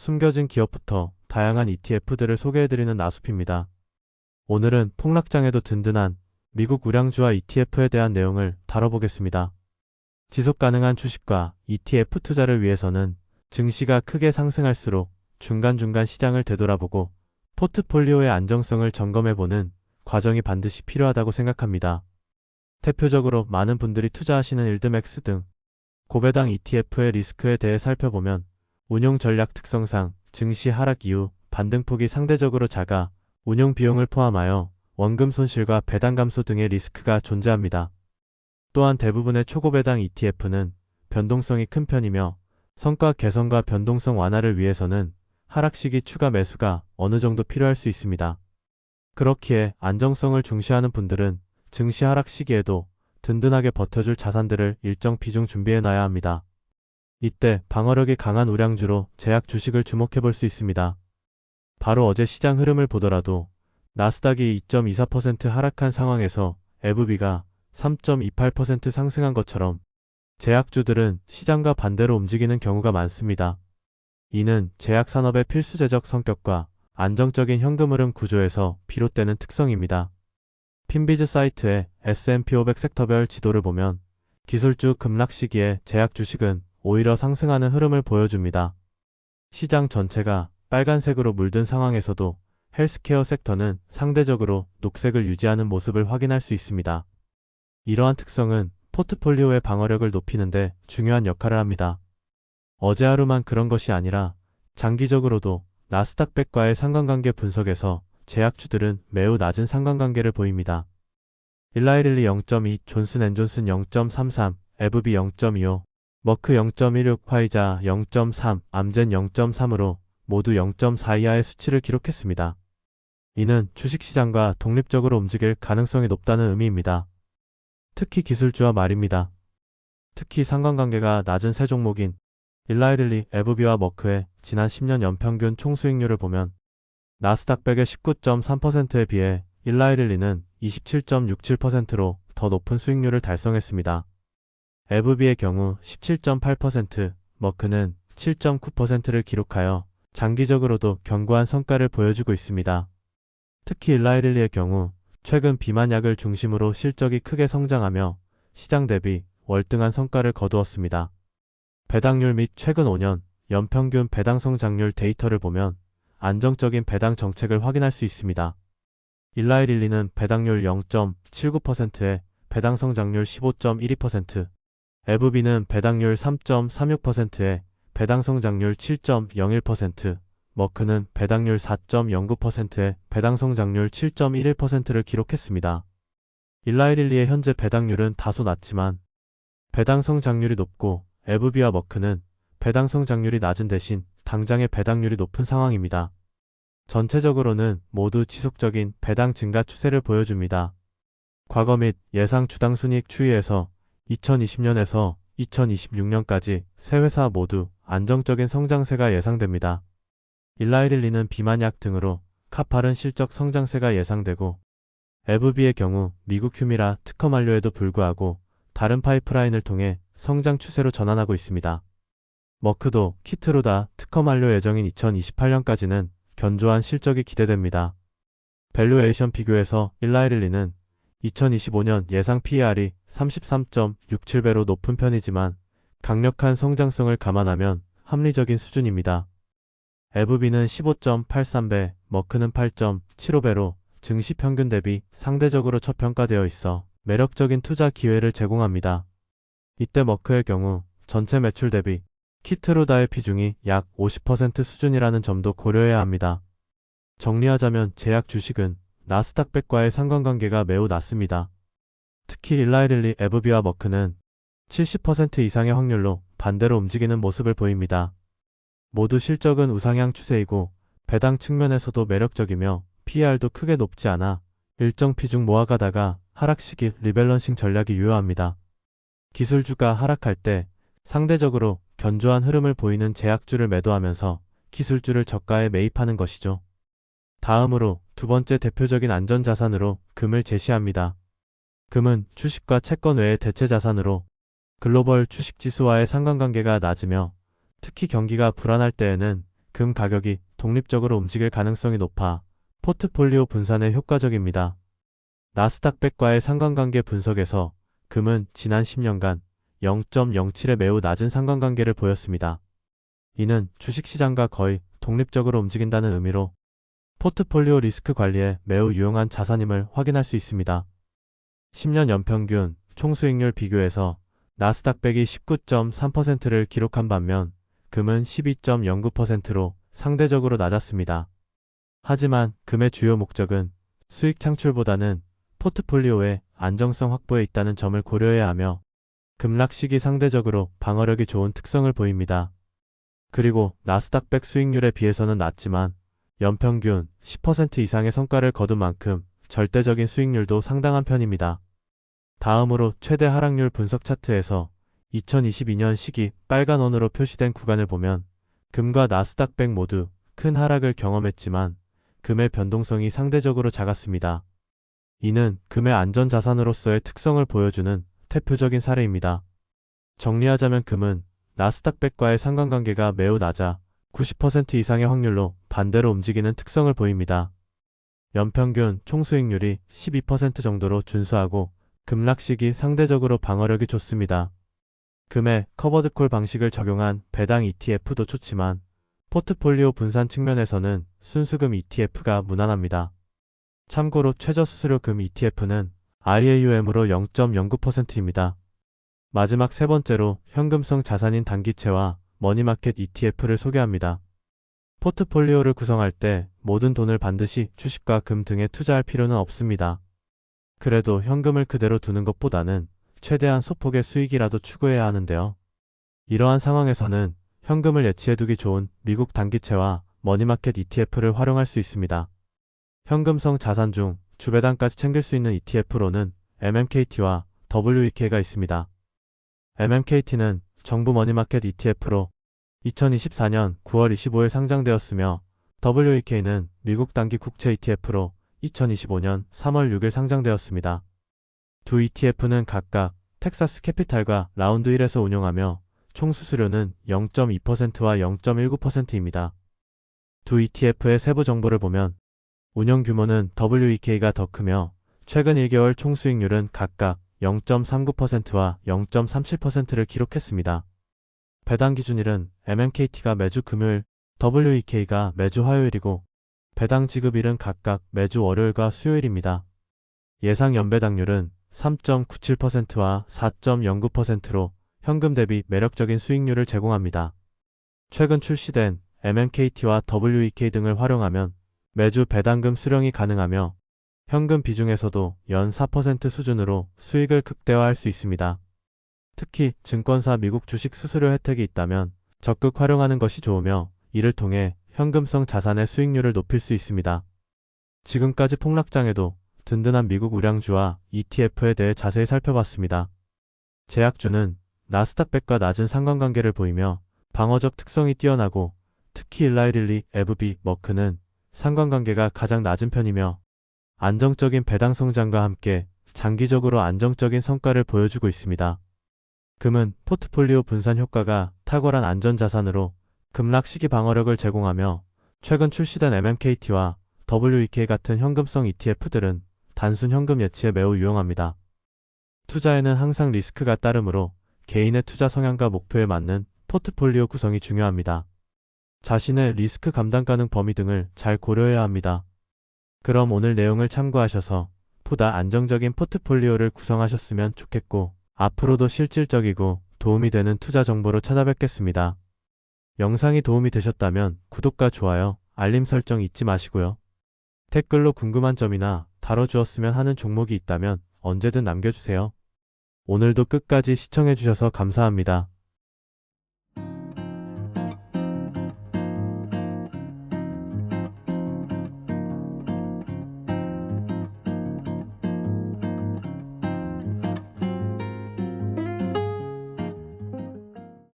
숨겨진 기업부터 다양한 ETF들을 소개해드리는 나숲입니다. 오늘은 폭락장에도 든든한 미국 우량주와 ETF에 대한 내용을 다뤄보겠습니다. 지속 가능한 주식과 ETF 투자를 위해서는 증시가 크게 상승할수록 중간중간 시장을 되돌아보고 포트폴리오의 안정성을 점검해보는 과정이 반드시 필요하다고 생각합니다. 대표적으로 많은 분들이 투자하시는 일드맥스 등 고배당 ETF의 리스크에 대해 살펴보면 운용 전략 특성상 증시 하락 이후 반등폭이 상대적으로 작아 운용 비용을 포함하여 원금 손실과 배당 감소 등의 리스크가 존재합니다. 또한 대부분의 초고 배당 ETF는 변동성이 큰 편이며 성과 개선과 변동성 완화를 위해서는 하락 시기 추가 매수가 어느 정도 필요할 수 있습니다. 그렇기에 안정성을 중시하는 분들은 증시 하락 시기에도 든든하게 버텨줄 자산들을 일정 비중 준비해 놔야 합니다. 이때 방어력이 강한 우량주로 제약 주식을 주목해 볼 수 있습니다. 바로 어제 시장 흐름을 보더라도 나스닥이 2.24% 하락한 상황에서 에브비가 3.28% 상승한 것처럼 제약주들은 시장과 반대로 움직이는 경우가 많습니다. 이는 제약 산업의 필수제적 성격과 안정적인 현금 흐름 구조에서 비롯되는 특성입니다. 핀비즈 사이트의 S&P 500 섹터별 지도를 보면 기술주 급락 시기에 제약 주식은 오히려 상승하는 흐름을 보여줍니다. 시장 전체가 빨간색으로 물든 상황에서도 헬스케어 섹터는 상대적으로 녹색을 유지하는 모습을 확인할 수 있습니다. 이러한 특성은 포트폴리오의 방어력을 높이는데 중요한 역할을 합니다. 어제 하루만 그런 것이 아니라 장기적으로도 나스닥 100과의 상관관계 분석에서 제약주들은 매우 낮은 상관관계를 보입니다. 일라이릴리 0.2, 존슨앤존슨 0.33, 에브비 0.25, 머크 0.16, 화이자 0.3, 암젠 0.3으로 모두 0.4 이하의 수치를 기록했습니다. 이는 주식시장과 독립적으로 움직일 가능성이 높다는 의미입니다. 특히 기술주와 말입니다. 특히 상관관계가 낮은 세 종목인 일라이릴리, 에브비와 머크의 지난 10년 연평균 총수익률을 보면 나스닥 100의 19.3%에 비해 일라이릴리는 27.67%로 더 높은 수익률을 달성했습니다. 에브비의 경우 17.8%, 머크는 7.9%를 기록하여 장기적으로도 견고한 성과를 보여주고 있습니다. 특히 일라이릴리의 경우 최근 비만약을 중심으로 실적이 크게 성장하며 시장 대비 월등한 성과를 거두었습니다. 배당률 및 최근 5년 연평균 배당 성장률 데이터를 보면 안정적인 배당 정책을 확인할 수 있습니다. 일라이릴리는 배당률 0.79%에 배당 성장률 15.12%, 에브비는 배당률 3.36%에 배당 성장률 7.01%, 머크는 배당률 4.09%에 배당 성장률 7.11%를 기록했습니다. 일라이릴리의 현재 배당률은 다소 낮지만 배당 성장률이 높고 에브비와 머크는 배당 성장률이 낮은 대신 당장의 배당률이 높은 상황입니다. 전체적으로는 모두 지속적인 배당 증가 추세를 보여줍니다. 과거 및 예상 주당 순이익 추이에서 2020년에서 2026년까지 세 회사 모두 안정적인 성장세가 예상됩니다. 일라이릴리는 비만약 등으로 카팔은 실적 성장세가 예상되고 에브비의 경우 미국 휴미라 특허 만료에도 불구하고 다른 파이프라인을 통해 성장 추세로 전환하고 있습니다. 머크도 키트로다 특허 만료 예정인 2028년까지는 견조한 실적이 기대됩니다. 밸류에이션 비교에서 일라이릴리는 2025년 예상 PER이 33.67배로 높은 편이지만 강력한 성장성을 감안하면 합리적인 수준입니다. 에브비는 15.83배, 머크는 8.75배로 증시 평균 대비 상대적으로 저평가되어 있어 매력적인 투자 기회를 제공합니다. 이때 머크의 경우 전체 매출 대비 키트로다의 비중이 약 50% 수준이라는 점도 고려해야 합니다. 정리하자면 제약 주식은 나스닥 100과의 상관관계가 매우 낮습니다. 특히 일라이릴리 에브비와 머크는 70% 이상의 확률로 반대로 움직이는 모습을 보입니다. 모두 실적은 우상향 추세이고 배당 측면에서도 매력적이며 PER도 크게 높지 않아 일정 비중 모아가다가 하락 시기 리밸런싱 전략이 유효합니다. 기술주가 하락할 때 상대적으로 견조한 흐름을 보이는 제약주를 매도하면서 기술주를 저가에 매입하는 것이죠. 다음으로 두 번째 대표적인 안전자산으로 금을 제시합니다. 금은 주식과 채권 외의 대체 자산으로 글로벌 주식 지수와의 상관관계가 낮으며 특히 경기가 불안할 때에는 금 가격이 독립적으로 움직일 가능성이 높아 포트폴리오 분산에 효과적입니다. 나스닥 백과의 상관관계 분석에서 금은 지난 10년간 0.07의 매우 낮은 상관관계를 보였습니다. 이는 주식시장과 거의 독립적으로 움직인다는 의미로 포트폴리오 리스크 관리에 매우 유용한 자산임을 확인할 수 있습니다. 10년 연평균 총수익률 비교에서 나스닥 백이 19.3%를 기록한 반면 금은 12.09%로 상대적으로 낮았습니다. 하지만 금의 주요 목적은 수익 창출보다는 포트폴리오의 안정성 확보에 있다는 점을 고려해야 하며 급락식이 상대적으로 방어력이 좋은 특성을 보입니다. 그리고 나스닥 백 수익률에 비해서는 낮지만 연평균 10% 이상의 성과를 거둔 만큼 절대적인 수익률도 상당한 편입니다. 다음으로 최대 하락률 분석 차트에서 2022년 시기 빨간 원으로 표시된 구간을 보면 금과 나스닥 백 모두 큰 하락을 경험했지만 금의 변동성이 상대적으로 작았습니다. 이는 금의 안전자산으로서의 특성을 보여주는 대표적인 사례입니다. 정리하자면 금은 나스닥 백과의 상관관계가 매우 낮아 90% 이상의 확률로 반대로 움직이는 특성을 보입니다. 연평균 총수익률이 12% 정도로 준수하고 급락식이 상대적으로 방어력이 좋습니다. 금의 커버드콜 방식을 적용한 배당 ETF도 좋지만 포트폴리오 분산 측면에서는 순수금 ETF가 무난합니다. 참고로 최저 수수료 금 ETF는 IAUM으로 0.09%입니다. 마지막 세 번째로 현금성 자산인 단기채와 머니마켓 ETF를 소개합니다. 포트폴리오를 구성할 때 모든 돈을 반드시 주식과 금 등에 투자할 필요는 없습니다. 그래도 현금을 그대로 두는 것보다는 최대한 소폭의 수익이라도 추구해야 하는데요. 이러한 상황에서는 현금을 예치해두기 좋은 미국 단기채와 머니마켓 ETF를 활용할 수 있습니다. 현금성 자산 중 주배당까지 챙길 수 있는 ETF로는 MMKT와 WEK가 있습니다. MMKT는 정부 머니마켓 ETF로 2024년 9월 25일 상장되었으며 WEK는 미국 단기 국채 ETF로 2025년 3월 6일 상장되었습니다. 두 ETF는 각각 텍사스 캐피탈과 라운드 1에서 운용하며 총 수수료는 0.2%와 0.19%입니다. 두 ETF의 세부 정보를 보면 운영 규모는 WEK가 더 크며 최근 1개월 총 수익률은 각각 0.39%와 0.37%를 기록했습니다. 배당 기준일은 MMKT가 매주 금요일, WEK가 매주 화요일이고 배당 지급일은 각각 매주 월요일과 수요일입니다. 예상 연배당률은 3.97%와 4.09%로 현금 대비 매력적인 수익률을 제공합니다. 최근 출시된 MMKT와 WEK 등을 활용하면 매주 배당금 수령이 가능하며 현금 비중에서도 연 4% 수준으로 수익을 극대화할 수 있습니다. 특히 증권사 미국 주식 수수료 혜택이 있다면 적극 활용하는 것이 좋으며 이를 통해 현금성 자산의 수익률을 높일 수 있습니다. 지금까지 폭락장에도 든든한 미국 우량주와 ETF에 대해 자세히 살펴봤습니다. 제약주는 나스닥백과 낮은 상관관계를 보이며 방어적 특성이 뛰어나고 특히 일라이릴리, 에브비, 머크는 상관관계가 가장 낮은 편이며 안정적인 배당 성장과 함께 장기적으로 안정적인 성과를 보여주고 있습니다. 금은 포트폴리오 분산 효과가 탁월한 안전자산으로 급락 시기 방어력을 제공하며 최근 출시된 MMKT와 WEK 같은 현금성 ETF들은 단순 현금 예치에 매우 유용합니다. 투자에는 항상 리스크가 따르므로 개인의 투자 성향과 목표에 맞는 포트폴리오 구성이 중요합니다. 자신의 리스크 감당 가능 범위 등을 잘 고려해야 합니다. 그럼 오늘 내용을 참고하셔서 보다 안정적인 포트폴리오를 구성하셨으면 좋겠고 앞으로도 실질적이고 도움이 되는 투자 정보로 찾아뵙겠습니다. 영상이 도움이 되셨다면 구독과 좋아요, 알림 설정 잊지 마시고요. 댓글로 궁금한 점이나 다뤄주었으면 하는 종목이 있다면 언제든 남겨주세요. 오늘도 끝까지 시청해주셔서 감사합니다.